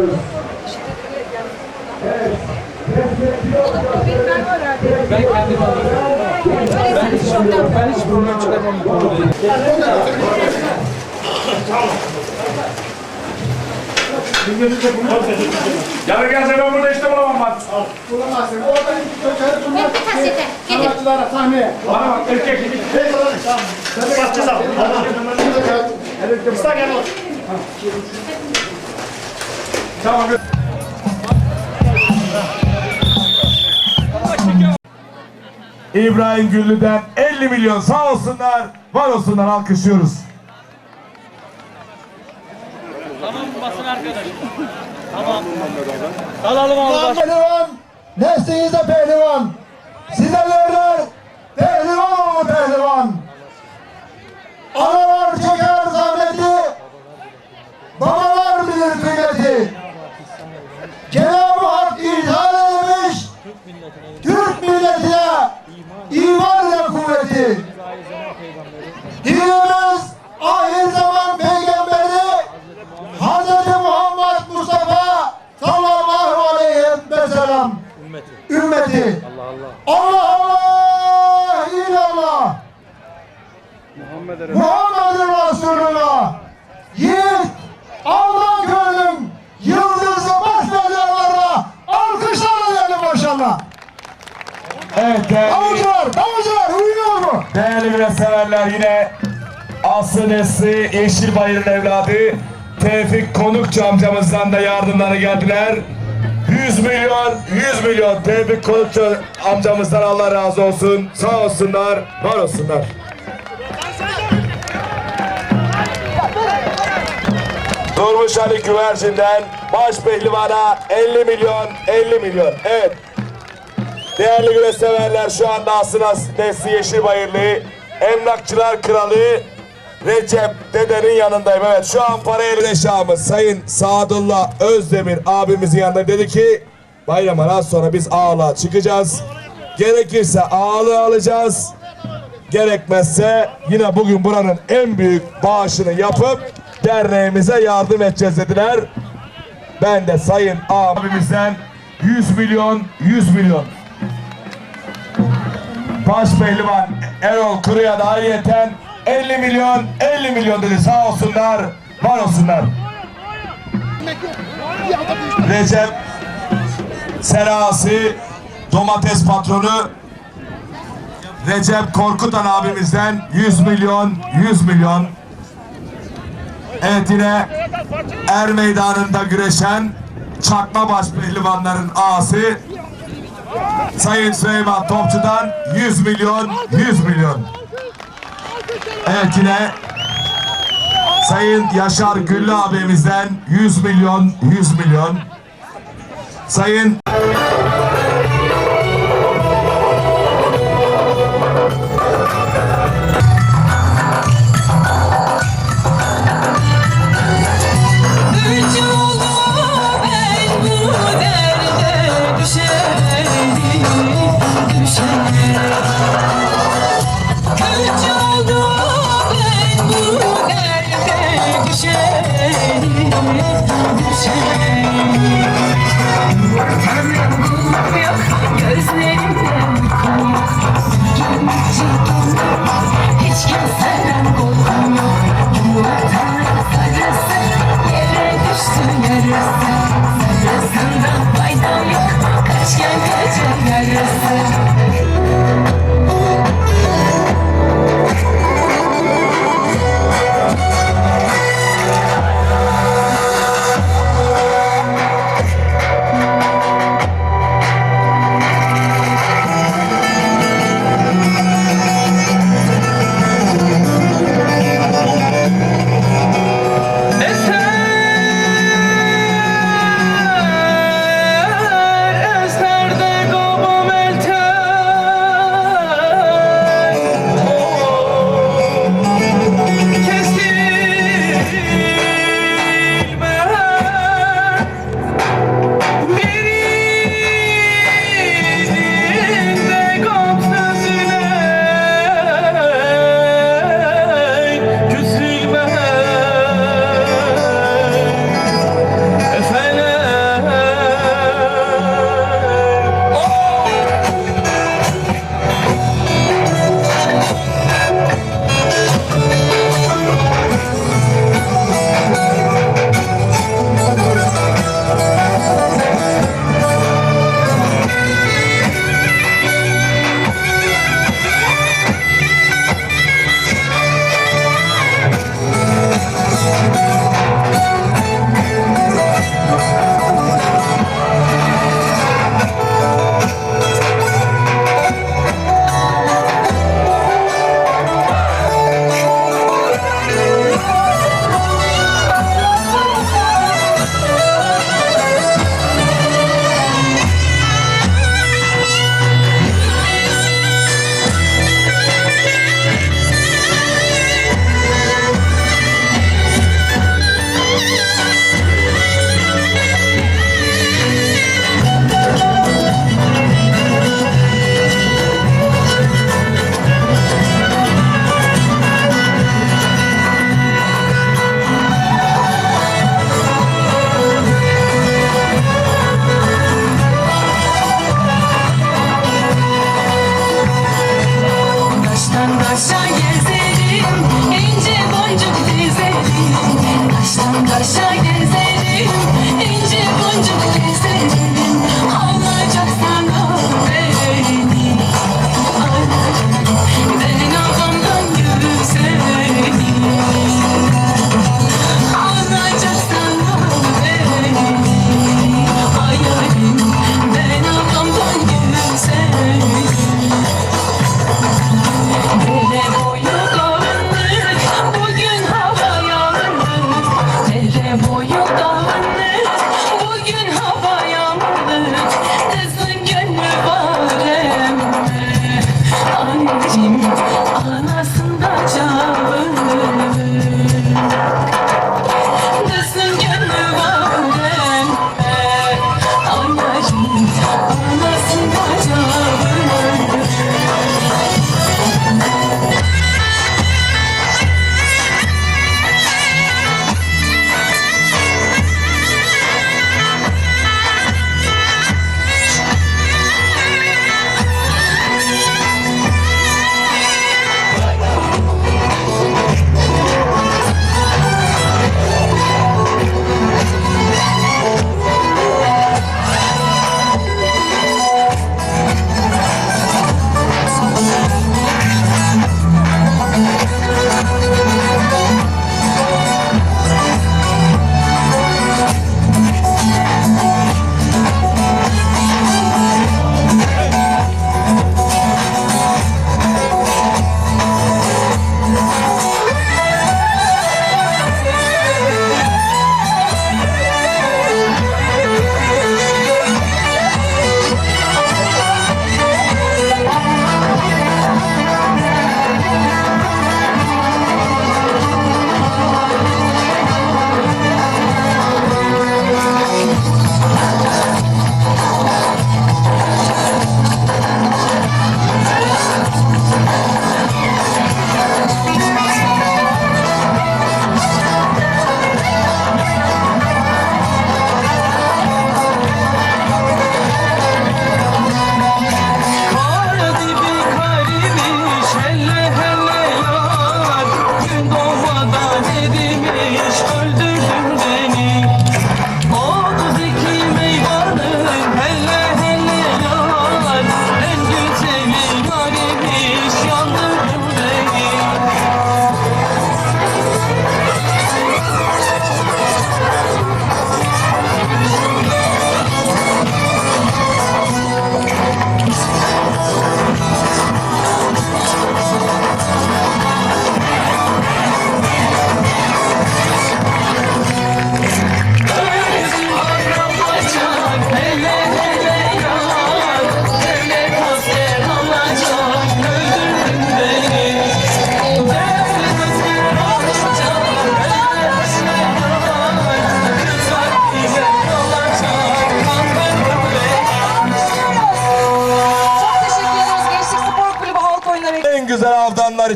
alkışlıyoruz. Evet. Ben kendim alıyorum. Ben hiç, ben hiç problem çıkarmam bu konuda. Yarın gelse ben burada işte bulamam bak. Bulamazsın. Orada köşeleri bunlar. Bir kasete. Getir. Sanatçılara sahneye. Bana bak erkek. Tamam. İbrahim Güllü'den 50 milyon sağ olsunlar, var olsunlar alkışlıyoruz. Tamam basın arkadaş. Tamam. Alalım abi. Pehlivan, neslinize pehlivan. Size derler, pehlivan Türk milletine iman ve kuvveti. Dinimiz ahir zaman peygamberi Hz. Muhammed Mustafa sallallahu aleyhi ve sellem ümmeti. Allah Allah illallah. Muhammed'in Resulullah. Yiğit Evet değerli, Davulcular, davulcular uyuyor mu? değerli biraz severler yine Aslı Nesli Yeşilbayır'ın evladı Tevfik Konukçu amcamızdan da yardımları geldiler. 100 milyon, 100 milyon Tevfik Konukçu amcamızdan Allah razı olsun. Sağ olsunlar, var olsunlar. Durmuş Ali Güvercin'den baş pehlivana 50 milyon, 50 milyon. Evet. Değerli güreşseverler şu anda Asınas Nesli Yeşilbayırlı Emlakçılar Kralı Recep Dede'nin yanındayım. Evet şu an para eline şahımız Sayın Sadullah Özdemir abimizin yanında dedi ki bayramdan az sonra biz ağlığa çıkacağız. Gerekirse ağlığı alacağız. Gerekmezse yine bugün buranın en büyük bağışını yapıp derneğimize yardım edeceğiz dediler. Ben de Sayın abimizden 100 milyon 100 milyon Baş pehlivan Erol Kuru'ya da ayrıyeten 50 milyon 50 milyon dedi. Sağ olsunlar var olsunlar. Recep Serası domates patronu. Recep Korkutan abimizden 100 milyon 100 milyon. Evet yine Er Meydanı'nda güreşen çakma baş pehlivanların ağası Sayın Süleyman Topçu'dan 100 milyon, 100 milyon. Evet Sayın Yaşar Güllü abimizden 100 milyon, 100 milyon. Sayın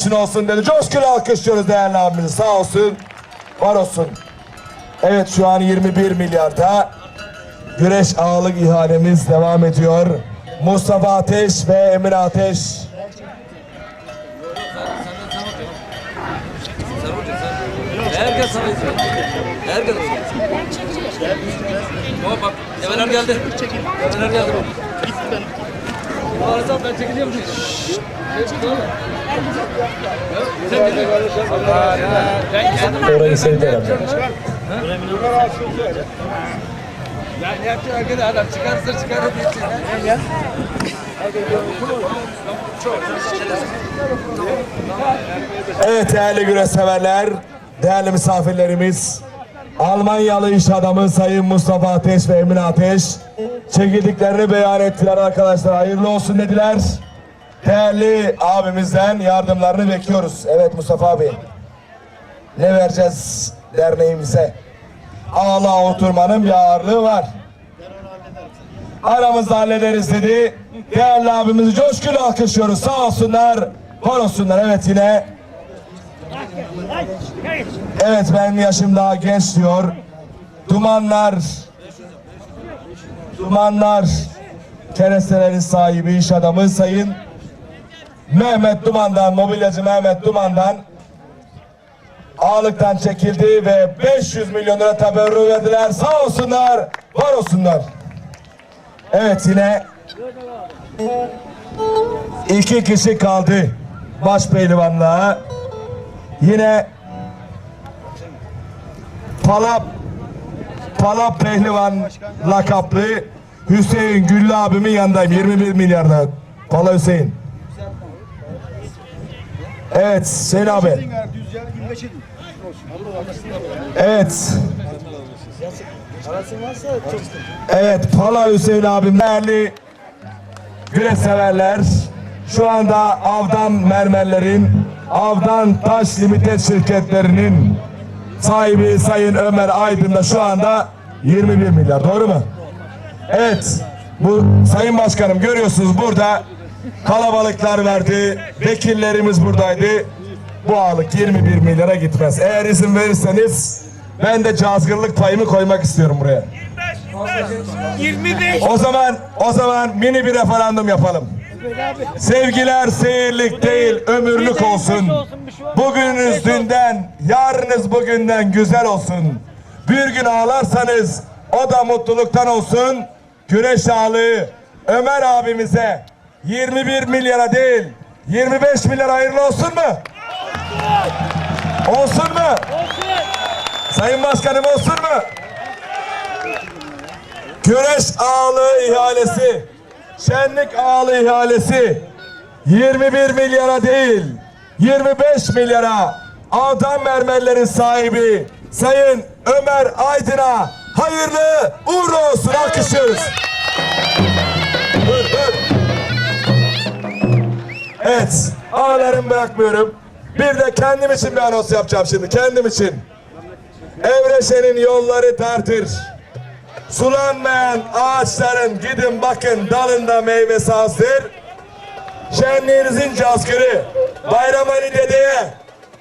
için olsun dedi. Coşkulu alkışlıyoruz değerli abimizi. Sağ olsun, var olsun. Evet şu an 21 milyarda güreş ağalık ihalemiz devam ediyor. Mustafa Ateş ve Emir Ateş. Herkes. Herkes bak, geldi. Develer geldi. Arıza ben çekeceğim. Orayı sevdiler. Ya ne yapacak arkadaş adam çıkarsa çıkarır diye. Gel. Evet değerli güreş severler, değerli misafirlerimiz, Almanyalı iş adamı Sayın Mustafa Ateş ve Emin Ateş çekildiklerini beyan ettiler arkadaşlar. Hayırlı olsun dediler. Değerli abimizden yardımlarını bekliyoruz. Evet Mustafa abi. Ne vereceğiz derneğimize? Ağla oturmanın bir ağırlığı var. Aramızda hallederiz dedi. Değerli abimizi coşkulu alkışlıyoruz. Sağ olsunlar, var olsunlar. Evet yine Evet benim yaşım daha genç diyor. Dumanlar Dumanlar Kerestelerin sahibi iş adamı Sayın Mehmet Duman'dan mobilyacı Mehmet Duman'dan ağırlıktan çekildi ve 500 milyon lira teberrü verdiler. Sağ olsunlar, var olsunlar. Evet yine iki kişi kaldı baş pehlivanlığa. Yine Palap Palap Pehlivan lakaplı Hüseyin Güllü abimin yanındayım 21 milyarda. Pala Hüseyin. Evet Hüseyin abi. Evet. Evet Pala Hüseyin abim değerli güreş severler. Şu anda Avdan Mermerlerin Avdan Taş Limited şirketlerinin sahibi Sayın Ömer Aydın da şu anda 21 milyar doğru mu? Evet bu Sayın Başkanım görüyorsunuz burada kalabalıklar verdi. Vekillerimiz buradaydı. Bu ağalık 21 milyara gitmez. Eğer izin verirseniz ben de cazgırlık payımı koymak istiyorum buraya. 25. O zaman o zaman mini bir referandum yapalım. Sevgiler seyirlik değil ömürlük olsun. Bugününüz dünden, yarınız bugünden güzel olsun. Bir gün ağlarsanız o da mutluluktan olsun. Güreş ağalığı Ömer abimize 21 milyara değil 25 milyar hayırlı olsun mu? Olsun mu? Sayın Başkanım olsun mu? Güreş ağalığı ihalesi, şenlik ağalığı ihalesi 21 milyara değil 25 milyara Avdan Mermerlerin sahibi Sayın Ömer Aydın'a hayırlı uğurlu olsun alkışlıyoruz. Evet ağlarımı bırakmıyorum. Bir de kendim için bir anons yapacağım şimdi kendim için. Evreşe'nin yolları tartır. Sulanmayan ağaçların gidin bakın dalında meyvesi hazır. Şenliğinizin cazgırı Bayram Ali Dede'ye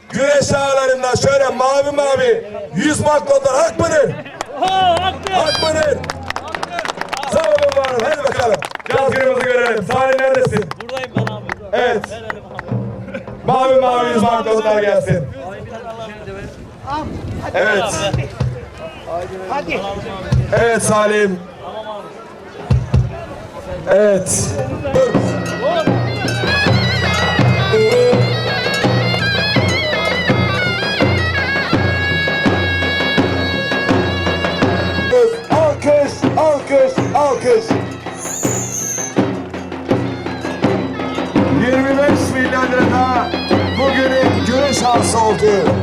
güneş ağlarında şöyle mavi mavi yüz baklotlar hak mıdır? Hak mıdır? Sağ olun var olun. Hadi bakalım. Cazgırımızı görelim. Salih neredesin? Buradayım ben abi. Evet. Mavi mavi yüz baklotlar gelsin. Evet. Evet Salim. Evet. Alkış, alkış, alkış. 25 milyon lira bugünün güreş arsı oldu.